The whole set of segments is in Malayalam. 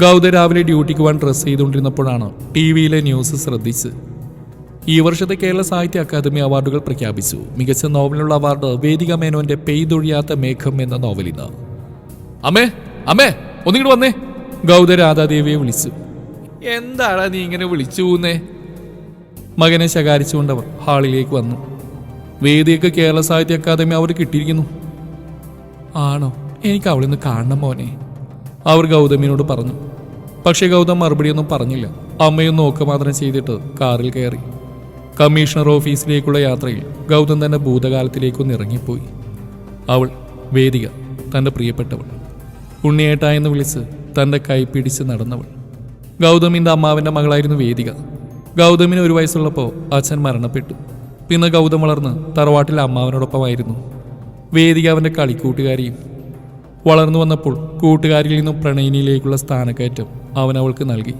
ഗൗത രാവിലെ ഡ്യൂട്ടിക്ക് പോകാൻ ഡ്രസ്സ് ചെയ്തുകൊണ്ടിരുന്നപ്പോഴാണ് ടി വിയിലെ ന്യൂസ് ശ്രദ്ധിച്ച്. ഈ വർഷത്തെ കേരള സാഹിത്യ അക്കാദമി അവാർഡുകൾ പ്രഖ്യാപിച്ചു. മികച്ച നോവലിനുള്ള അവാർഡ് വേദിക മേനോന്റെ പെയ്തൊഴിയാത്ത മേഘം എന്ന നോവലിന് അമ്മേ അമ്മേ ഒന്നിങ്ങോട്ട് വന്നേ. ഗൗത രാധാദേവിയെ വിളിച്ചു. എന്താടാ നീ ഇങ്ങനെ വിളിച്ചു പോകുന്നേ മകനെ ശകാരിച്ചുകൊണ്ടവർ ഹാളിലേക്ക് വന്നു. വേദിയൊക്കെ കേരള സാഹിത്യ അക്കാദമി അവർ കിട്ടിയിരിക്കുന്നു ആണോ? എനിക്ക് അവളിന്ന് കാണണം മോനെ. അവർ ഗൗതമിനോട് പറഞ്ഞു. പക്ഷേ ഗൗതം മറുപടിയൊന്നും പറഞ്ഞില്ല. അമ്മയും നോക്കുക മാത്രം ചെയ്തിട്ട് കാറിൽ കയറി. കമ്മീഷണർ ഓഫീസിലേക്കുള്ള യാത്രയിൽ ഗൗതം തന്നെ ഭൂതകാലത്തിലേക്കൊന്ന് ഇറങ്ങിപ്പോയി. അവൾ വേദിക തന്റെ പ്രിയപ്പെട്ടവൾ. ഉണ്ണിയേട്ട എന്ന് വിളിച്ച് തന്റെ കൈ പിടിച്ച് നടന്നവൾ. ഗൗതമിന്റെ അമ്മാവിന്റെ മകളായിരുന്നു വേദിക. ഗൗതമിന് ഒരു വയസ്സുള്ളപ്പോൾ അച്ഛൻ മരണപ്പെട്ടു. പിന്നെ ഗൗതം വളർന്ന് തറവാട്ടിലെ അമ്മാവനോടൊപ്പമായിരുന്നു. വേദിക അവന്റെ കളിക്കൂട്ടുകാരിയും. വളർന്നു വന്നപ്പോൾ കൂട്ടുകാരിൽ നിന്നും പ്രണയിനിയിലേക്കുള്ള സ്ഥാനക്കയറ്റം അവൻ അവൾക്ക് നൽകി.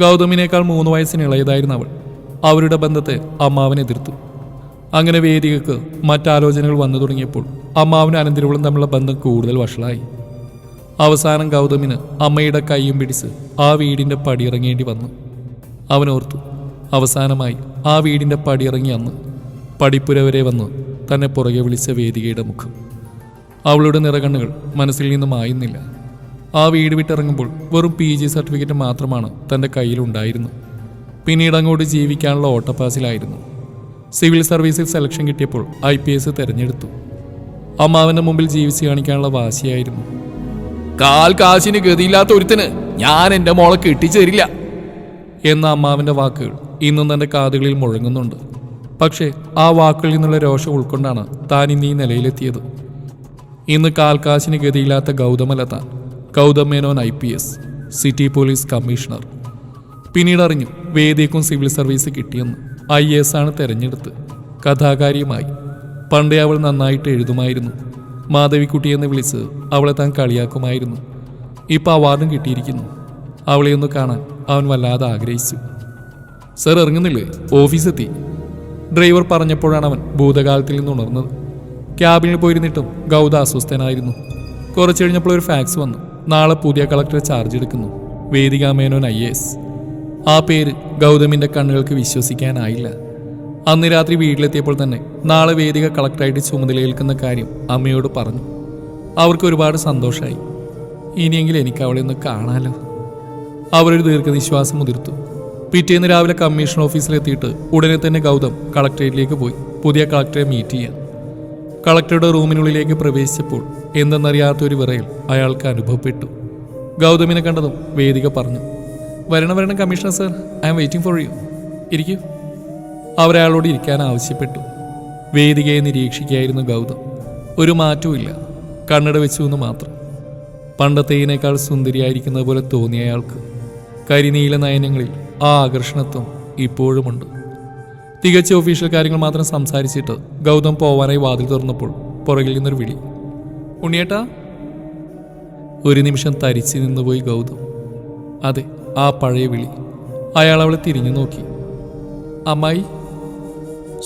ഗൗതമിനേക്കാൾ മൂന്ന് വയസ്സിന് ഇളയതായിരുന്നു അവൾ. അവരുടെ ബന്ധത്തെ അമ്മാവൻ എതിർത്തു. അങ്ങനെ വേദികക്ക് മറ്റാലോചനകൾ വന്നു തുടങ്ങിയപ്പോൾ അമ്മാവനും അനന്തിരവളും തമ്മിലുള്ള ബന്ധം കൂടുതൽ വഷളായി. അവസാനം ഗൗതമിന് അമ്മയുടെ കൈയും പിടിച്ച് ആ വീടിന്റെ പടിയിറങ്ങേണ്ടി വന്നു. അവനോർത്തു അവസാനമായി ആ വീടിന്റെ പടിയിറങ്ങി അന്ന് പടിപ്പുര വരെ വന്ന് തന്നെ പുറകെ വിളിച്ച വേദികയുടെ മുഖം. അവളുടെ നിറകണ്ണുകൾ മനസ്സിൽ നിന്ന് മായുന്നില്ല ആ വീട് വിട്ടിറങ്ങുമ്പോൾ വെറും പി ജി സർട്ടിഫിക്കറ്റ് മാത്രമാണ് തന്റെ കയ്യിലുണ്ടായിരുന്നു പിന്നീട് അങ്ങോട്ട് ജീവിക്കാനുള്ള ഓട്ടപ്പാസിലായിരുന്നു. സിവിൽ സർവീസിൽ സെലക്ഷൻ കിട്ടിയപ്പോൾ ഐ പി എസ് തിരഞ്ഞെടുത്തു. അമ്മാവന്റെ മുമ്പിൽ ജീവിച്ച് കാണിക്കാനുള്ള വാശിയായിരുന്നു. കാൽ കാശിന് ഗതിയില്ലാത്ത ഒരുത്തിന് ഞാൻ എന്റെ മോളെ കെട്ടിച്ചേരില്ല എന്ന അമ്മാവന്റെ വാക്കുകൾ ഇന്നും തന്റെ കാതുകളിൽ മുഴങ്ങുന്നുണ്ട്. പക്ഷേ ആ വാക്കുകളിൽ നിന്നുള്ള രോഷം ഉൾക്കൊണ്ടാണ് താൻ ഇന്ന് ഈ നിലയിലെത്തിയത്. ഇന്ന് കാൽക്കാശിന് ഗതിയില്ലാത്ത ഗൗതമല്ല താൻ. Gautham Menon I P S city police commissioner. പിന്നീട് അറിഞ്ഞു വേദിക്കും സിവിൽ സർവീസ് കിട്ടിയെന്ന് ഐ എസ് ആണ് തെരഞ്ഞെടുത്ത്. കഥാകാരിയുമായി പണ്ടേ അവൾ നന്നായിട്ട് എഴുതുമായിരുന്നു. മാധവിക്കുട്ടി എന്ന് വിളിച്ച് അവളെ താൻ കളിയാക്കുമായിരുന്നു. ഇപ്പോൾ അവാർഡും കിട്ടിയിരിക്കുന്നു. അവളെ ഒന്ന് കാണാൻ അവൻ വല്ലാതെ ആഗ്രഹിച്ചു. സർ ഇറങ്ങുന്നില്ലേ? ഓഫീസെത്തി. ഡ്രൈവർ പറഞ്ഞപ്പോഴാണ് അവൻ ഭൂതകാലത്തിൽ നിന്ന് ഉണർന്നത്. ക്യാബിനിൽ പോയിരുന്നിട്ടും ഗൗത അസ്വസ്ഥനായിരുന്നു. കുറച്ച് കഴിഞ്ഞപ്പോൾ ഒരു ഫാക്സ് വന്നു. നാളെ പുതിയ കളക്ടറെ ചാർജ് എടുക്കുന്നു. Vedika Menon I S. ആ പേര് ഗൗതമിന്റെ കണ്ണുകൾക്ക് വിശ്വസിക്കാനായില്ല. അന്ന് രാത്രി വീട്ടിലെത്തിയപ്പോൾ തന്നെ നാളെ വേദിക കളക്ടറായിട്ട് ചുമതലയേൽക്കുന്ന കാര്യം അമ്മയോട് പറഞ്ഞു. അവർക്ക് ഒരുപാട് സന്തോഷമായി ഇനിയെങ്കിലും എനിക്ക് അവളെ ഒന്ന് കാണാലോ? അവരൊരു ദീർഘനിശ്വാസം മുതിർത്തു. പിറ്റേന്ന് രാവിലെ കമ്മീഷൻ ഓഫീസിലെത്തിയിട്ട് ഉടനെ തന്നെ ഗൗതം കളക്ടറേറ്റിലേക്ക് പോയി പുതിയ കളക്ടറെ മീറ്റ് ചെയ്യാൻ. കളക്ടറുടെ റൂമിനുള്ളിലേക്ക് പ്രവേശിച്ചപ്പോൾ എന്തെന്നറിയാത്തൊരു വിറയിൽ അയാൾക്ക് അനുഭവപ്പെട്ടു. ഗൗതമിനെ കണ്ടതും വേദിക പറഞ്ഞു വരണം വരണം commissioner sir. I am waiting for you. ഇരിക്കൂ. അവരയാളോട് ഇരിക്കാൻ ആവശ്യപ്പെട്ടു. വേദികയെ നിരീക്ഷിക്കുകയായിരുന്നു ഗൗതം. ഒരു മാറ്റവുമില്ല കണ്ണട വെച്ചു എന്ന് മാത്രം. പണ്ടത്തേനേക്കാൾ സുന്ദരിയായിരിക്കുന്ന പോലെ തോന്നിയ അയാൾക്ക് കരിനീല നയനങ്ങളിൽ ആ ആകർഷണത്വം ഇപ്പോഴുമുണ്ട്. തികച്ച ഒഫീഷ്യൽ കാര്യങ്ങൾ മാത്രം സംസാരിച്ചിട്ട് ഗൗതം പോവാനായി വാതിൽ തുറന്നപ്പോൾ പുറകിൽ നിന്നൊരു വിളി. ഉണ്ണിയേട്ടാ ഒരു നിമിഷം തരിച്ചു നിന്നുപോയി ഗൗതം. അതെ ആ പഴയ വിളി. അയാൾ അവളെ തിരിഞ്ഞു നോക്കി. അമ്മായി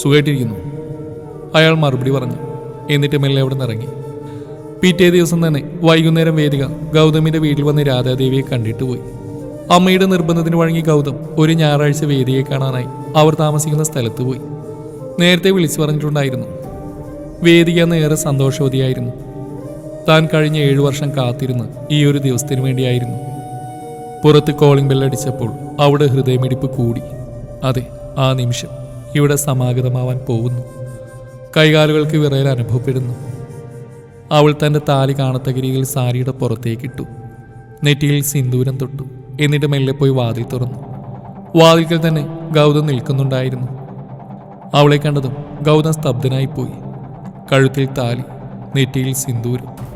സുഖമായിട്ടിരിക്കുന്നു അയാൾ മറുപടി പറഞ്ഞു. എന്നിട്ട് മെല്ലെ അവിടെ നിന്ന് ഇറങ്ങി. പിറ്റേ ദിവസം തന്നെ വൈകുന്നേരം വേദിക ഗൗതമിന്റെ വീട്ടിൽ വന്ന് രാധാദേവിയെ കണ്ടിട്ട് പോയി. അമ്മയുടെ നിർബന്ധത്തിന് വഴങ്ങി ഗൗതം ഒരു ഞായറാഴ്ച വേദിയെ കാണാനായി അവർ താമസിക്കുന്ന സ്ഥലത്ത് പോയി. നേരത്തെ വിളിച്ചു പറഞ്ഞിട്ടുണ്ടായിരുന്നു. വേദിക നേരെ സന്തോഷവതിയായിരുന്നു. താൻ കഴിഞ്ഞ ഏഴു വർഷം കാത്തിരുന്ന് ഈ ഒരു ദിവസത്തിന് വേണ്ടിയായിരുന്നു. പുറത്ത് കോളിംഗ് ബെല്ലടിച്ചപ്പോൾ അവിടെ ഹൃദയമിടിപ്പ് കൂടി. അതെ ആ നിമിഷം ഇവിടെ സമാഗതമാവാൻ പോകുന്നു. കൈകാലുകൾക്ക് വിറയൽ അനുഭവപ്പെടുന്നു. അവൾ തന്റെ താലി കാണത്തക്ക രീതിയിൽ സാരിയുടെ പുറത്തേക്കിട്ടു. നെറ്റിയിൽ സിന്ദൂരം തൊട്ടു. എന്നിട്ട് മെല്ലെ പോയി വാതിൽ തുറന്നു. വാതിൽക്കൽ തന്നെ ഗൗതം നിൽക്കുന്നുണ്ടായിരുന്നു. അവളെ കണ്ടതും ഗൗതം സ്തബ്ധനായിപ്പോയി കഴുത്തിൽ താലി നെറ്റിയിൽ സിന്ദൂരം.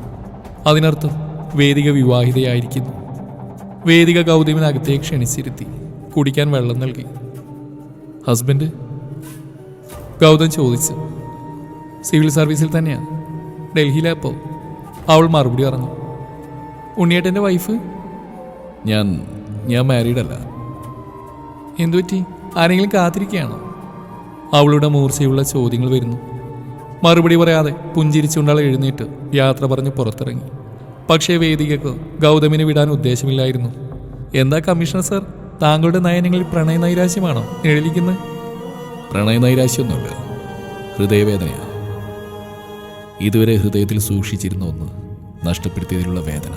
അതിനർത്ഥം വേദിക വിവാഹിതയായിരിക്കുന്നു. വേദിക ഗൗതമിനകത്തേക്ക് ക്ഷണിച്ചിരുത്തി കുടിക്കാൻ വെള്ളം നൽകി. ഹസ്ബൻഡ്? ഗൗതം ചോദിച്ചു. സിവിൽ സർവീസിൽ തന്നെയാണ്. ഡൽഹിയിലപ്പോൾ അവൾ മറുപടി പറഞ്ഞു. ഉണ്ണിയേട്ടന്റെ വൈഫ്? ഞാൻ ഞാൻ മാരീഡല്ല. എന്തുപറ്റി? ആരെങ്കിലും കാത്തിരിക്കുകയാണോ? അവളുടെ മൂർച്ചയുള്ള ചോദ്യങ്ങൾ വരുന്നു. മറുപടി പറയാതെ പുഞ്ചിരിച്ചുണ്ടാളെ എഴുന്നേറ്റ് യാത്ര പറഞ്ഞ് പുറത്തിറങ്ങി. പക്ഷേ വേദികക്ക് ഗൗതമിനെ വിടാൻ ഉദ്ദേശമില്ലായിരുന്നു. എന്താ കമ്മീഷണർ സർ? താങ്കളുടെ നയനങ്ങളിൽ പ്രണയ നൈരാശ്യമാണോ നിഴലിക്കുന്നത്? പ്രണയ നൈരാശ്യമൊന്നുമില്ല. ഹൃദയവേദനയാ. ഇതുവരെ ഹൃദയത്തിൽ സൂക്ഷിച്ചിരുന്ന ഒന്ന് നഷ്ടപ്പെടുത്തിയതിലുള്ള വേദന.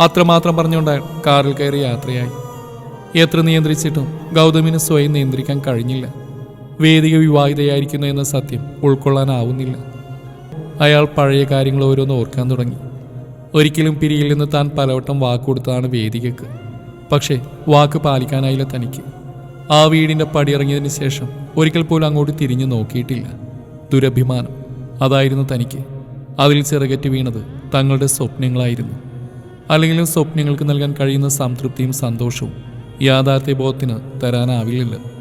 അത്രമാത്രം പറഞ്ഞുകൊണ്ട് അയാൾ കാറിൽ കയറി യാത്രയായി. എത്ര നിയന്ത്രിച്ചിട്ടും ഗൗതമിന് സ്വയം നിയന്ത്രിക്കാൻ കഴിഞ്ഞില്ല. വേദിക വിവാഹിതയായിരിക്കുന്നു എന്ന സത്യം ഉൾക്കൊള്ളാനാവുന്നില്ല. അയാൾ പഴയ കാര്യങ്ങൾ ഓരോന്ന് ഓർക്കാൻ തുടങ്ങി. ഒരിക്കലും പിരിയിൽ നിന്ന് താൻ പലവട്ടം വാക്കുകൊടുത്തതാണ് വേദികക്ക്. പക്ഷേ വാക്ക് പാലിക്കാനായില്ല തനിക്ക്. ആ വീടിന്റെ പടിയിറങ്ങിയതിന് ശേഷം ഒരിക്കൽ പോലും അങ്ങോട്ട് തിരിഞ്ഞു നോക്കിയിട്ടില്ല. ദുരഭിമാനം. അതായിരുന്നു തനിക്ക്. അതിൽ ചിറകറ്റ് വീണത് തങ്ങളുടെ സ്വപ്നങ്ങളായിരുന്നു. അല്ലെങ്കിലും സ്വപ്നങ്ങൾക്ക് നൽകാൻ കഴിയുന്ന സംതൃപ്തിയും സന്തോഷവും യാഥാർത്ഥ്യബോധത്തിന് തരാനാവില്ലല്ലോ.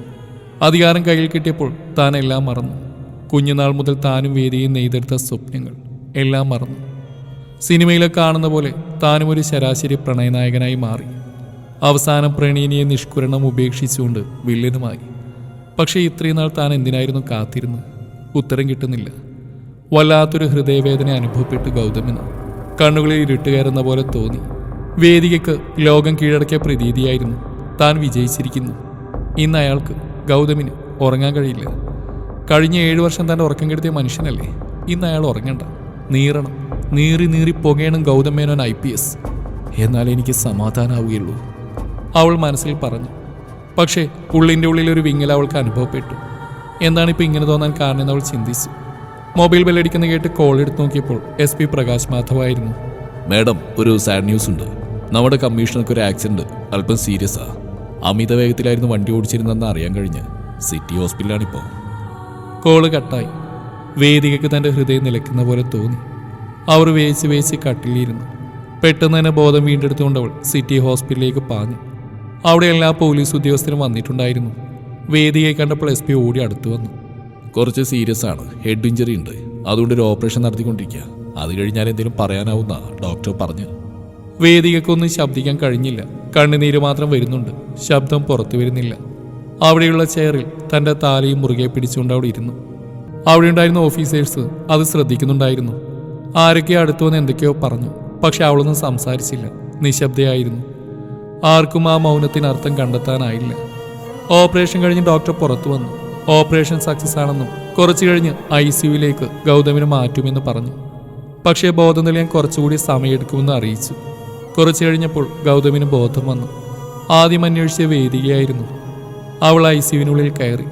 അധികാരം കയ്യിൽ കിട്ടിയപ്പോൾ താൻ എല്ലാം മറന്നു. കുഞ്ഞുനാൾ മുതൽ താനും വേദിയും നെയ്തെടുത്ത സ്വപ്നങ്ങൾ എല്ലാം മറന്നു. സിനിമയിലെ കാണുന്ന പോലെ താനും ഒരു ശരാശരി പ്രണയനായകനായി മാറി. അവസാനം പ്രണയിനിയെ നിഷ്കുരണം ഉപേക്ഷിച്ചുകൊണ്ട് വില്ലനുമായി. പക്ഷേ ഇത്രയും നാൾ താൻ എന്തിനായിരുന്നു കാത്തിരുന്നത്? ഉത്തരം കിട്ടുന്നില്ല. വല്ലാത്തൊരു ഹൃദയവേദന അനുഭവപ്പെട്ടു ഗൗതമിന് കണ്ണുകളിൽ ഇരുട്ടുകയറുന്ന പോലെ തോന്നി. വേദികയ്ക്ക് ലോകം കീഴടക്കിയ പ്രതീതിയായിരുന്നു താൻ വിജയിച്ചിരിക്കുന്നു ഇന്ന് അയാൾക്ക് ഗൗതമിന് ഉറങ്ങാൻ കഴിയില്ല. കഴിഞ്ഞ ഏഴു വർഷം തന്നെ ഉറക്കം കെടുത്തിയ മനുഷ്യനല്ലേ? ഇന്ന് അയാൾ ഉറങ്ങണ്ട. നീറണം. നീറി നീറി പുകയണം Gautham Menon I P S. എന്നാൽ എനിക്ക് സമാധാനാവുകയുള്ളൂ. അവൾ മനസ്സിൽ പറഞ്ഞു. പക്ഷേ ഉള്ളിന്റെ ഉള്ളിൽ ഒരു വിങ്ങൽ അവൾക്ക് അനുഭവപ്പെട്ടു. എന്താണ് ഇപ്പോൾ ഇങ്ങനെ തോന്നാൻ കാരണം എന്ന് അവൾ ചിന്തിച്ചു. മൊബൈൽ ബെല്ലടിക്കുന്ന കേട്ട് കോൾ എടുത്ത് നോക്കിയപ്പോൾ എസ് പി പ്രകാശ് മാധവായിരുന്നു. മാഡം ഒരു സാഡ് ന്യൂസ് ഉണ്ട് നമ്മുടെ കമ്മീഷണർക്ക് ഒരു ആക്സിഡന്റ് അല്പം സീരിയസാ. അമിത വേഗത്തിലായിരുന്നു വണ്ടി ഓടിച്ചിരുന്നതെന്ന് അറിയാൻ കഴിഞ്ഞ് സിറ്റി ഹോസ്പിറ്റലാണിപ്പോൾ കോൾ കട്ടായി. വേദികയ്ക്ക് തന്റെ ഹൃദയം നിലയ്ക്കുന്ന പോലെ തോന്നി. അവർ വേച്ച് വേച്ച് കട്ടിലിരുന്നു. പെട്ടെന്ന് തന്നെ ബോധം വീണ്ടെടുത്തുകൊണ്ട് അവൾ സിറ്റി ഹോസ്പിറ്റലിലേക്ക് പാഞ്ഞു. അവിടെ എല്ലാ പോലീസ് ഉദ്യോഗസ്ഥരും വന്നിട്ടുണ്ടായിരുന്നു. വേദികയെ കണ്ടപ്പോൾ എസ് പി ഓടി അടുത്തു വന്നു. കുറച്ച് സീരിയസ് ആണ്. ഹെഡ് ഇഞ്ചറി ഉണ്ട്. അതുകൊണ്ട് ഒരു ഓപ്പറേഷൻ നടത്തിക്കൊണ്ടിരിക്കുക. അത് കഴിഞ്ഞാൽ എന്തെങ്കിലും പറയാനാവുന്ന ഡോക്ടർ പറഞ്ഞു. വേദികക്കൊന്നും ശബ്ദിക്കാൻ കഴിഞ്ഞില്ല. കണ്ണുനീര് മാത്രം വരുന്നുണ്ട്. ശബ്ദം പുറത്തു വരുന്നില്ല. അവിടെയുള്ള ചെയറിൽ തന്റെ താലയും മുറുകെ പിടിച്ചുകൊണ്ട് അവിടെ ഇരുന്നു. അവിടെ ഉണ്ടായിരുന്ന ഓഫീസേഴ്സ് അത് ശ്രദ്ധിക്കുന്നുണ്ടായിരുന്നു. ആരൊക്കെയോ അടുത്തു വന്ന് എന്തൊക്കെയോ പറഞ്ഞു പക്ഷെ അവളൊന്നും സംസാരിച്ചില്ല. നിശബ്ദയായിരുന്നു. ആർക്കും ആ മൗനത്തിന് അർത്ഥം കണ്ടെത്താനായില്ല. ഓപ്പറേഷൻ കഴിഞ്ഞ് ഡോക്ടർ പുറത്തു വന്നു. ഓപ്പറേഷൻ സക്സസ് ആണെന്നും കുറച്ചു കഴിഞ്ഞ് ഐ സിയുയിലേക്ക് ഗൗതമിനെ മാറ്റുമെന്ന് പറഞ്ഞു. പക്ഷേ ബോധം തെളിയാൻ കുറച്ചുകൂടി സമയമെടുക്കുമെന്ന് അറിയിച്ചു. കുറച്ചു കഴിഞ്ഞപ്പോൾ ഗൗതമിന് ബോധം വന്നു. ആദ്യം അന്വേഷിച്ച വേദികയായിരുന്നു. അവൾ ഐ സിയുവിനുള്ളിൽ കയറി.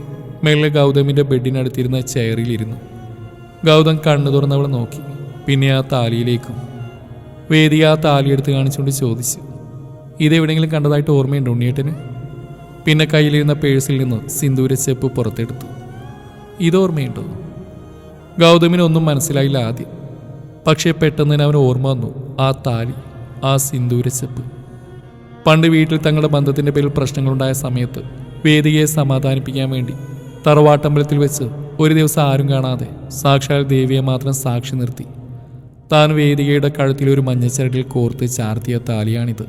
മെല്ലെ ഗൗതമിന്റെ ബെഡിനടുത്തിരുന്ന ചെയറിലിരുന്നു ഗൗതം കണ്ണു തുറന്നവളെ നോക്കി. പിന്നെ ആ താലിയിലേക്കും വേദിക ആ താലിയെടുത്ത് കാണിച്ചുകൊണ്ട് ചോദിച്ചു. ഇതെവിടെയെങ്കിലും കണ്ടതായിട്ട് ഓർമ്മയുണ്ടോ ഉണ്ണിയേട്ടന്? പിന്നെ കയ്യിലിരുന്ന പേഴ്സിൽ നിന്ന് സിന്ദൂര ചെപ്പ് പുറത്തെടുത്തു. ഇതോർമ്മയുണ്ടോ ഗൗതമിനൊന്നും മനസ്സിലായില്ല ആദ്യം. പക്ഷേ പെട്ടെന്ന് തന്നെ അവന് ഓർമ്മ വന്നു ആ താലി. ആ സിന്ദൂരച്ചെപ്പ് പണ്ട് വീട്ടിൽ തങ്ങളുടെ ബന്ധത്തിന്റെ പേരിൽ പ്രശ്നങ്ങളുണ്ടായ സമയത്ത് വേദികയെ സമാധാനിപ്പിക്കാൻ വേണ്ടി തറവാട്ടമ്പലത്തിൽ വെച്ച് ഒരു ദിവസം ആരും കാണാതെ സാക്ഷാൽ ദേവിയെ മാത്രം സാക്ഷി നിർത്തി. താൻ വേദികയുടെ കഴുത്തിൽ ഒരു മഞ്ഞച്ചരടിൽ കോർത്ത് ചാർത്തിയ താലിയാണിത്.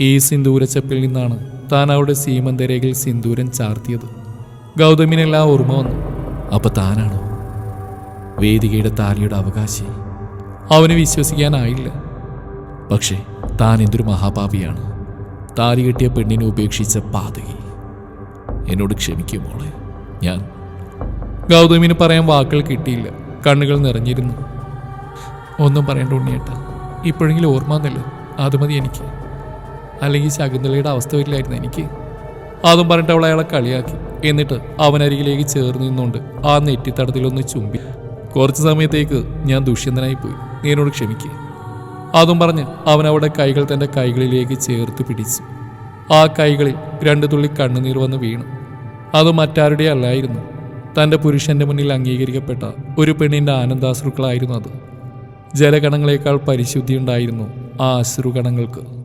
ഈ സിന്ദൂരച്ചപ്പിൽ നിന്നാണ് താൻ അവളുടെ സീമന്തരേഖയിൽ സിന്ദൂരൻ ചാർത്തിയത്. ഗൗതമിനെല്ലാം ഓർമ്മ വന്നു. അപ്പൊ താനാണോ? വേദികയുടെ താലിയുടെ അവകാശി. അവന് വിശ്വസിക്കാനായില്ല. പക്ഷേ താൻ എന്തൊരു മഹാപാപിയാണ്. താലി കെട്ടിയ പെണ്ണിനെ ഉപേക്ഷിച്ച പാതകി എന്നോട് ക്ഷമിക്കും മോളെ ഞാൻ ഗൗതമിന് പറയാൻ വാക്കുകൾ കിട്ടിയില്ല. കണ്ണുകൾ നിറഞ്ഞിരുന്നു. ഒന്നും പറയേണ്ട ഉണ്ണിയേട്ട ഇപ്പോഴെങ്കിലും ഓർമ്മ വന്നല്ലോ. അത് മതി എനിക്ക്. അല്ലെങ്കിൽ ശകുന്തളയുടെ അവസ്ഥ വരില്ലായിരുന്നു എനിക്ക്. അതും പറഞ്ഞിട്ട് അവൾ അയാളെ കളിയാക്കി. എന്നിട്ട് അവനരികിലേക്ക് ചേർന്ന് നിന്നുകൊണ്ട് ആ നെറ്റിത്തടത്തിലൊന്ന് ചുമ്പി കുറച്ച് സമയത്തേക്ക് ഞാൻ ദുഷ്യന്തനായി പോയി. നീ എന്നോട് ക്ഷമിക്കേ. അതും പറഞ്ഞ് അവൻ അവിടെ കൈകൾ തന്റെ കൈകളിലേക്ക് ചേർത്ത് പിടിച്ചു. ആ കൈകളിൽ രണ്ടു തുള്ളി കണ്ണുനീർ വന്ന് വീണു. അത് മറ്റാരുടെ അല്ലായിരുന്നു. തന്റെ പുരുഷന്റെ മുന്നിൽ അംഗീകരിക്കപ്പെട്ട ഒരു പെണ്ണിന്റെ ആനന്ദാശ്രുക്കളായിരുന്നു അത്. ജലഗണങ്ങളേക്കാൾ പരിശുദ്ധിയുണ്ടായിരുന്നു ആ അശ്രുഗണങ്ങൾക്ക്.